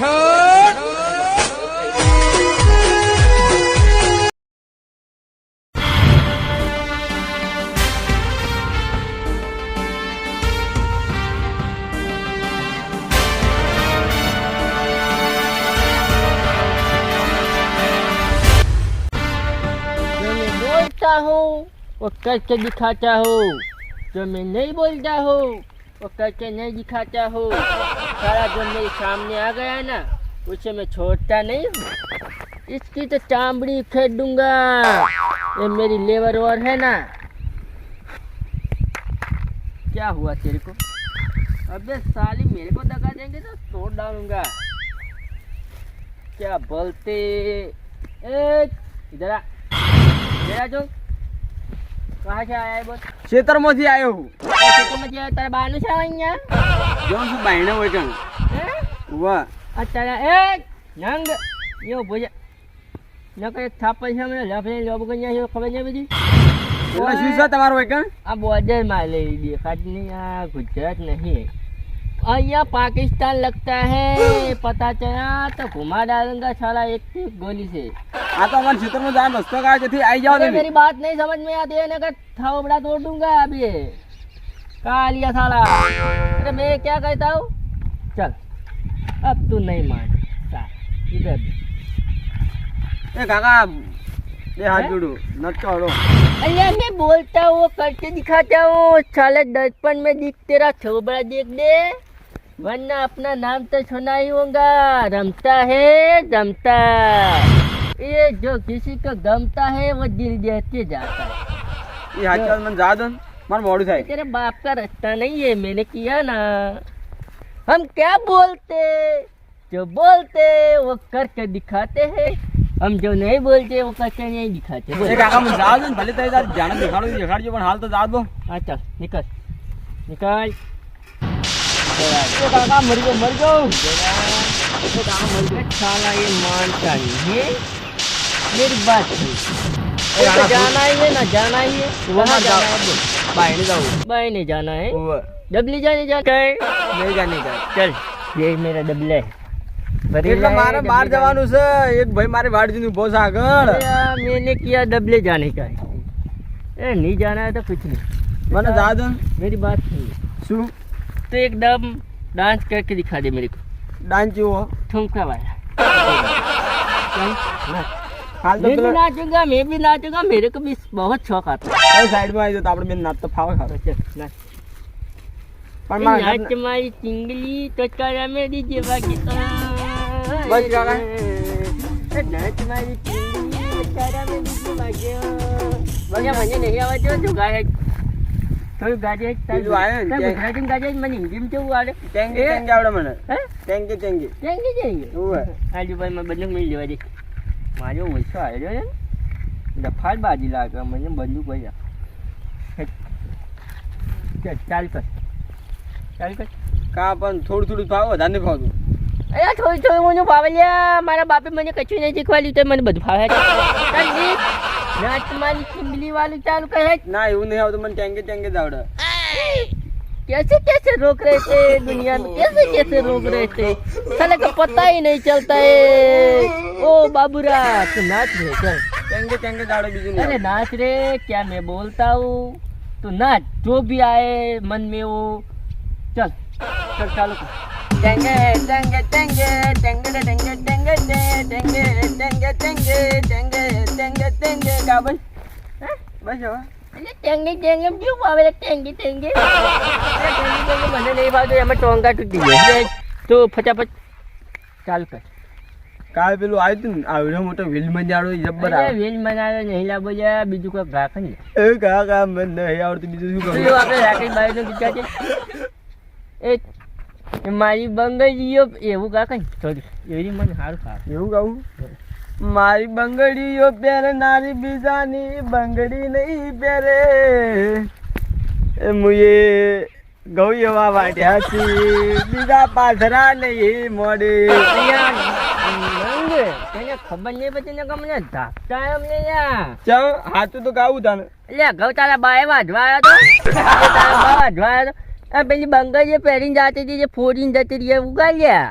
मैं बोलता हूँ, वो दिखाता हूँ। जो मैं नहीं बोलता हूँ, वो करके नहीं दिखाता हूँ। अखाड़ा जो मेरे सामने आ गया ना उसे मैं छोड़ता नहीं हूँ। इसकी तो चामड़ी फेंक दूँगा ये मेरी लेबर और है ना। क्या हुआ तेरे को? अबे साली मेरे को दगा देंगे तो तोड़ डालूँगा। क्या बोलते? इधर आ। जो। कहाँ से आया है बस क्षेत्र में आयो हूँ। तो क्षेत्र में आया तेरा बानू से જો શું બાયણે હોય કણ વાહ. અત્યારે એ નંગ યો ભોજા નકર એક થાપણ છે મને લખને લોબ ગણ્યા છે ખબર નહીં બધી? ઓલા શું છે તમારો વેકણ આ બોર્ડરમાં લઈ દેખાત નહીં આ ગુજરાત નહીં. અહીંયા પાકિસ્તાન લગતા હે પતા ચલા તો ઘુમા ડાલંગા છાલા એક ગોલી છે. આ તો અમારા ક્ષેત્રમાં જાણ રસ્તો કાઢ જેથી આવી જાવ મેરી બાત નહીં સમજ મેં આતી એને કે થાવડા તોડ દૂંગા અભી खा लिया साला? अरे मैं क्या कहता हूँ? चल अब तू नहीं मान इधर ए काका ये हाथ जोड़ो नट छोड़ो अरे मैं बोलता हूँ करके दिखाता हूँ साले दर्पण में दिख तेरा छोबड़ा देख दे। वरना अपना नाम तो सुना ही होगा रमता है दमता ये जो किसी को गमता है वो दिल देते जाता है। ये हाथ मन जादन मन मॉडिफाई तेरे बाप का रट्टा नहीं है मैंने किया ना। हम क्या बोलते? जो बोलते वो करके दिखाते हैं। हम जो नहीं बोलते वो करके नहीं दिखाते। ए काका मग जाऊ दे ना, भले तरी जात जाणं देखाडू देखाडचे पण हाल तो जा दो हाँ चल निकल। निकल। काका मर जाओ मर जाओ साला ये मान चाहिए मेरी बात नहीं जाना ही है ना जाना ही है वो कहाँ मत जाना जाओ। है बोल બાયણે જાઉં बाई नहीं जाना है ઓવે डबली जाने जाना है નહીં જા નહીં જા चल ये मेरा डबले है એટલે મારે બહાર જવાનું છે એક ભાઈ મારી વાડ જોઈને ઊભો છે આગળ अरे यार, मैंने किया डबले जाने का है ए, नहीं जाना है तो कुछ नहीं મને જા દો ને. मेरी बात सुन શું तो एकदम डांस करके दिखा दे मेरे को ડાન્સ જેવો ठुमका वाला हाल तो मैं भी नाचूँगा मैं भी नाचूँगा मेरे को भी बहुत शौक आता है साइड में आई तो आपने मेरे नाच तो फाव खा रहे પણ માં નાચ મારી ચિંગલી ટચકારા મેરી જેવા ગીત બસ ગાવા નાચ મારી ચિંગલી ટચકારા મેરી જેવા ગીત બસ મને નહીં આવડતો જો ગાય થોડું ગાજે પેલું આવે ને ગુજરાતી ગાજે મને હિન્દીમાં કેવું આવે ટેંગી ટેંગી આવડે મને હે ટેંગી ટેંગી ટેંગી ટેંગી ઓવે આજુબાજુમાં બધું મળી લેવા દે મારો ઓછો આવ્યો છે ને? ડફાડ બાજી લાગે મને બધું ભાઈ ચાલ ચાલ કર. ચાલ કર. કા પણ થોડું થોડું ભાવ વધારે નહીં ભાવતું અરે થોડું થોડું મને ભાવે લ્યા મારા બાપે મને કશું નહીં શીખવાડ્યું તો મને બધું ભાવે છે ચાલ જીત મારી ચીંગલી વાળું ચાલુ કરે. ના એવું નહીં આવતું મને ટેંગે ટેંગે જ આવડે. कैसे कैसे रोक रहे थे दुनिया में कैसे कैसे रोक रहे थे साले का पता ही नहीं चलता है ओ बाबूरा तू नाच रहे चल चंगे चंगे गाड़ो बिजली अरे नाच रे क्या मैं बोलता हूँ तू नाच जो भी आए मन में वो चल चल चालू बस ટેંગી ટેંગી શું ભાવે ટેંગી ટેંગી? મને નહીં એમાં ટોંગા તૂટી તો ફટાફટ ચાલ કર કાલ પેલું આવ્યું હતું આવડો મોટો વ્હીલ મંજાડો જબ્બર આવે. નહીં લાવો જાય બીજું કોઈ રાખે ને એ કા મને આવડતું બીજું આપણે રાખી બાય તો ગીતા એ મારી બંગ ગયો એવું કાકા થોડી એવી મને સારું ખાવ એવું ગાવું મારી બંગડીઓ પહેરનારી બીજાની બંગડી નહીં પહેરે. એ મુએ ગૌ એવા વાટ્યા છે બીજા પાથરા નહીં મોડે. ખબર નહીં પછી ને મને ધાકતા અમને યા ચમ હાચું તો ગાવું તને. એટલે તારા બા વાઢવા આવ્યો તો? તારા બા આવ્યો તો? પેલી બંગડીઓ પહેરીને જતી હતી જે ફોડીને જતી રહી ઉગાડ્યા.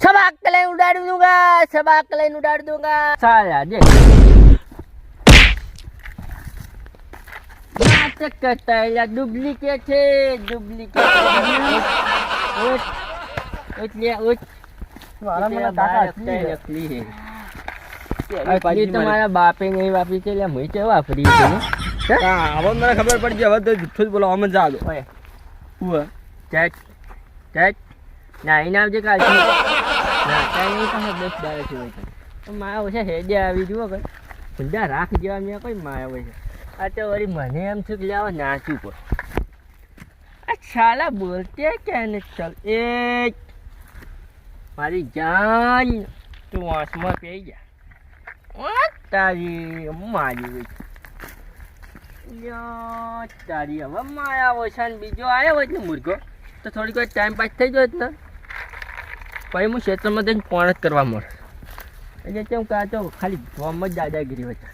सब अक्कलें उड़ाड़ दूंगा सब अक्कलें उड़ाड़ दूंगा साला देख नाटक करता है या डुप्लीकेट है डुप्लीकेट उठ उठ ले उठ મારા મને तेरा કાકા बाप का असली नकली है છે. असली तुम्हारा बाप ही नहीं वापरी चले मुझे क्या वापरी है હા હવે મને ખબર પડી ગઈ હવે તો જુઠ્ઠું જ બોલો અમે જા દો ओए હું ચટ ચટ ના એના આવજે કાલથી ના કાંઈ પાસે છે. મેં કોઈ માયા હોય છે. આ તો મને એમ થયું કે લેવા નાચું શાલા બોલતે ક્યાં ને મારી જાન. તું વાંસમાં પી જા. તારી મારી હોય તારી હવે માયા હોય ને બીજો આવ્યો હોય ને મુર્ગો. તો થોડીક વાર ટાઈમ પાસ થઈ ગયો ને. પછી હું ક્ષેત્રમાં જઈને ફોન જ કરવા મળે. એટલે કેમ કે આ તો ખાલી ફોર્મ જ દાદાગીરી હતા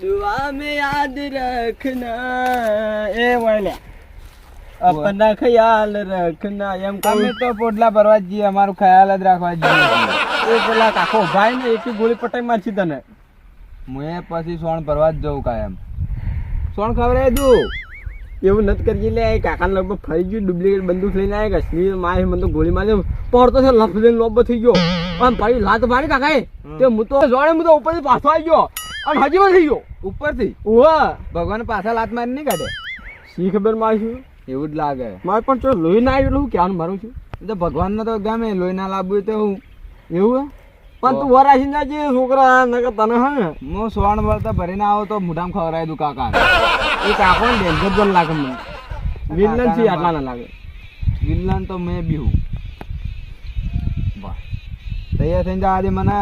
દુઆ મે યાદ રખના એ વાલે અપના ખ્યાલ રખના. એમ તમે તો પોટલા ભરવા જઈએ અમારું ખ્યાલ જ રાખવા જઈએ. એ પેલા કાકો ભાઈ ને એટલી ગોળી પટાઈ મારશી તને. હું પછી સોણ ભરવા જ જવું કાયમ. સોણ ખવડાવી દઉં એવું નથી કરી લે કાકા લગભગ ફરી ગયું ડુપ્લિકેટ બંદૂક લઈને આવ્યા કશ્મીર મારે મને તો ગોળી મારી પડતો છે લફ લઈને લોબ થઈ ગયો. અને ફરી લાત મારી કાકાએ. તે હું તો જોડે હું તો ઉપરથી પાછો આવી ગયો. અને હજી પણ થઈ ગયો. ઉપરથી? ઓહ ભગવાન પાછા લાત મારી નહીં કાઢે? શી ખબર મારશું એવું જ લાગે. મારે પણ જો લોહી ના આવ્યું એટલે હું ક્યાં મારું છું? તો ભગવાનને તો ગમે લોહી ના લાવવું તો હું. એવું? પણ તું વરાશી ના જે છોકરા નકર તને હા? હું સોણ ભરતા ભરીને આવો તો મુઢામ ખવડાવી દઉં કાકા. એ કાકો ને ડેન્જર પણ લાગે મને. વિલન આટલા ના લાગે. વિલન તો મેં બી તૈયાર થઈને જવા દે મને.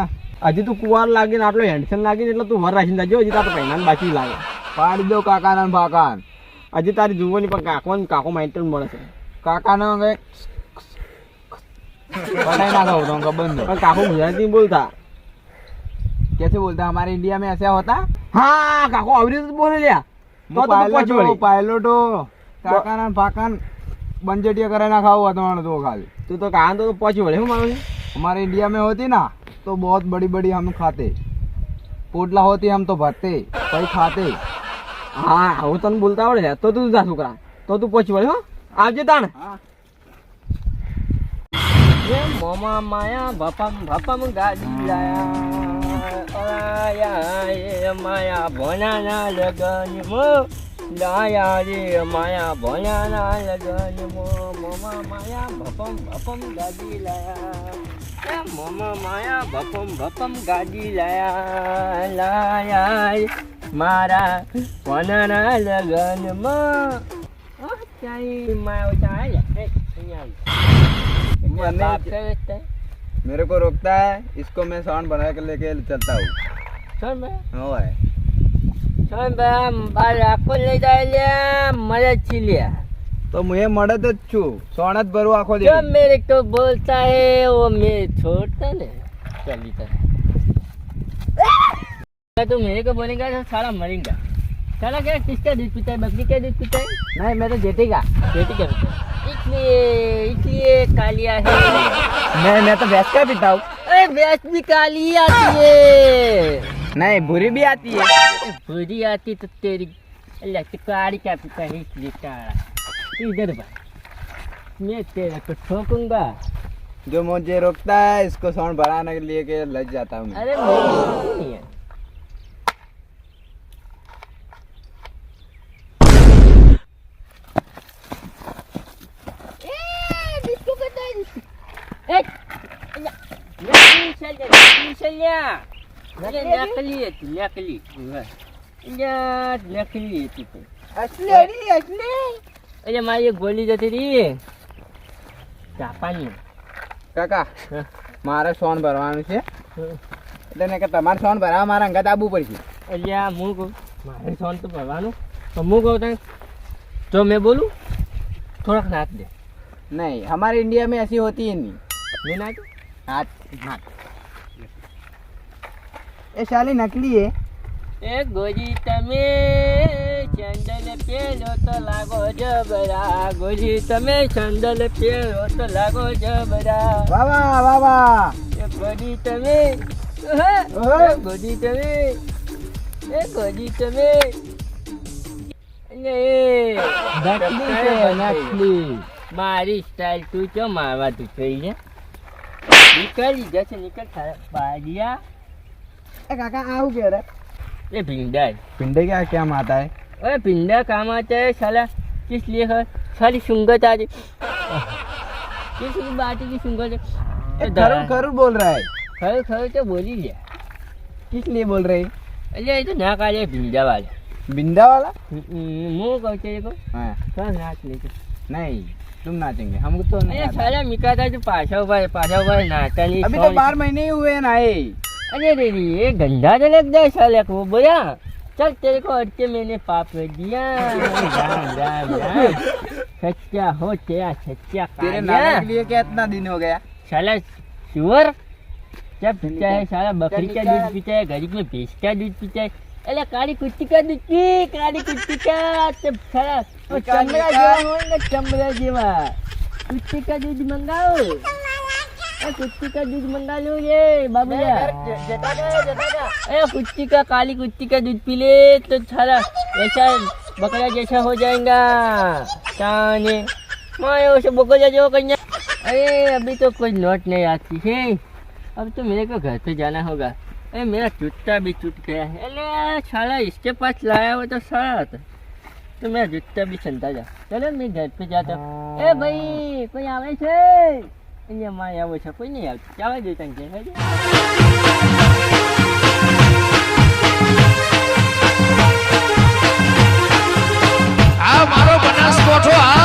હજી તું કુવાર લાગીને આટલો હેન્ડસન લાગી ને એટલે તું વર ના જો હજી તારા પહેલા બાકી લાગે. પાડી દો કાકાના ભાકાન. હજી તારી જુવાની પણ કાકો ને કાકો માઇન્ડ મળે છે. કાકાનો કઈ पढ़ाई ना करो तो खबर नहीं પણ કાકો ગુજરાતી બોલતા कैसे बोलता हमारे इंडिया में ऐसा होता હા કાકો આવી રીતે જ બોલે લ્યા તો તો તું पायलट પહોંચી हो વળી. पायलट हो काका ना फाका बंजेटिया करे ना खाओ तुम्हारे तो खाली તું તો કાં તો પહોંચી વળે શું મારું છે हमारे इंडिया में होती ना तो बहुत बड़ी बड़ी हम खाते पोटला होती हम तो भरते कहीं खाते હા હું તને બોલતા આવડે લ્યા. તો તું જા છોકરા તો તું પહોંચી વળે હો આવજે તાણ એ મોમા માયા ભપમ ભપમ ગાડી લાયા એ માયા ભોનાના લગન મો લાયા રે માયા ભોનાના લગન મો મોમા માયા ભપમ ભપમ ગાડી લાયા એ મોમા માયા ભપમ ભપમ ગાડી લાયા લાયા મારા ભોનાના લગન મો ચાઈ માયો ચાય है मेरे को रोकता है इसको मैं साउंड बना कर लेके चलता हूँ। हाँ तो मुझे मरे तो छू सोनत भरो आखो दे मेरे को बोलता है वो तो मैं छोड़ता ले चली तरह तो मेरे को बोलेगा तो सारा मरेगा। सारा क्या किसका दूध पीता है बकरी का दूध पीता है? नहीं मैं तो जेटी का। जेटी का पीता है। इसलिए इसलिए कालिया है। मैं मैं तो भैंस का पीता हूँ अरे भैंस भी काली आती है। नहीं बुरी भी आती है। बुरी आती तो तेरी अल्लाह तो काली क्या पीता है इसलिए काला इधर बा। मैं तेरे को ठोकूँगा। जो मुझे रोकता है इसको साउंड बढ़ाने के लिए के लग जाता हूँ मैं। अरे મારી એક ગોલી જતી હતી જાપાની કાકા મારે સોન ભરવાનું છે? એટલે ને કે તમારે સોન ભરાવા મારા અંગત આવવું પડશે. અલ્યા હું કહું મારે સોન તો ભરવાનું. તો હું કહું તને જો મેં બોલું થોડાક નાખ દે. નહીં હમારે ઇન્ડિયા મેં એસી હોતી નહીં. લઈ નાખ હાથ નાખ એ શાલી નકલી એ ગોજી તમે ચંદલ પેલો તો લાગો જબરા ગોજી તમે ચંદલ પેલો તો લાગો જબરા વાહ વાહ વાહ વાહ એ ગોજી તમે ગોજી તમે એ ગોજી તમે નકલી છે નકલી મારી સ્ટાઇલ તું ચો મારવા તું થઈ છે નીકળી જશે નીકળ તારા બાજિયા ए काका आओ कह रहा એ ભીંડા पिंडे क्या क्या आता है अरे पिंडा काम आता है साला किस लिए है सारी सुंगत आ रही किस की बात है की सुंगत है ए, खरू खरू बोल रहा है खरे खरे तो बोली लिया किस लिए बोल रहे अरे ये तो ना का भिंडा वाले बिंदा वाला मुंह कहते को हाँ, कहाँ नाच लेके नहीं तुम नाचेंगे हमको तो नहीं साला मिका था जो पाछा हुआ है पाछा हुआ है नाचा नहीं अभी तो बारह महीने ही हुए हैं ना अरे रे रे ये गंदा तो लग जाए साले को बोला चल तेरे को अटके मैंने पाप कर दिया। राम राम राम सच्चा हो तेरा सच्चा तेरे काया। नाना के लिए क्या इतना दिन हो गया? साला शुअर क्या पीता है। साला बकरी का दूध पीता है गरीब में भैंस का दूध पीता है। अरे काली कुत्ती का दूध पी काली कुत्ती का तब साला चमड़ा चमड़ा कुत्ती का दूध मंगाओ कुत्ती का दूध मंगा लो ये बाबूया ए कुत्ती का काली कुत्ती का दूध पी ले तो साला ऐसा बकरा जैसा हो जाएगा ताने मैं उसे बकरा जो कन्या अरे अभी तो कोई नोट नहीं आती है अब तो मेरे को घर पे जाना होगा अरे मेरा जूता भी टूट गया है अरे साला इसके पास लाया हुआ तो सारा તો મેં જીતતા બી ચિંતા જા ચલો મેં ઘર પે જાતો એ ભાઈ કોઈ આવે છે? અહીંયા માં આવે છે કોઈ નહીં આવતું. ચાલે જોઈ તને છે આ મારો બનાસકોઠો આ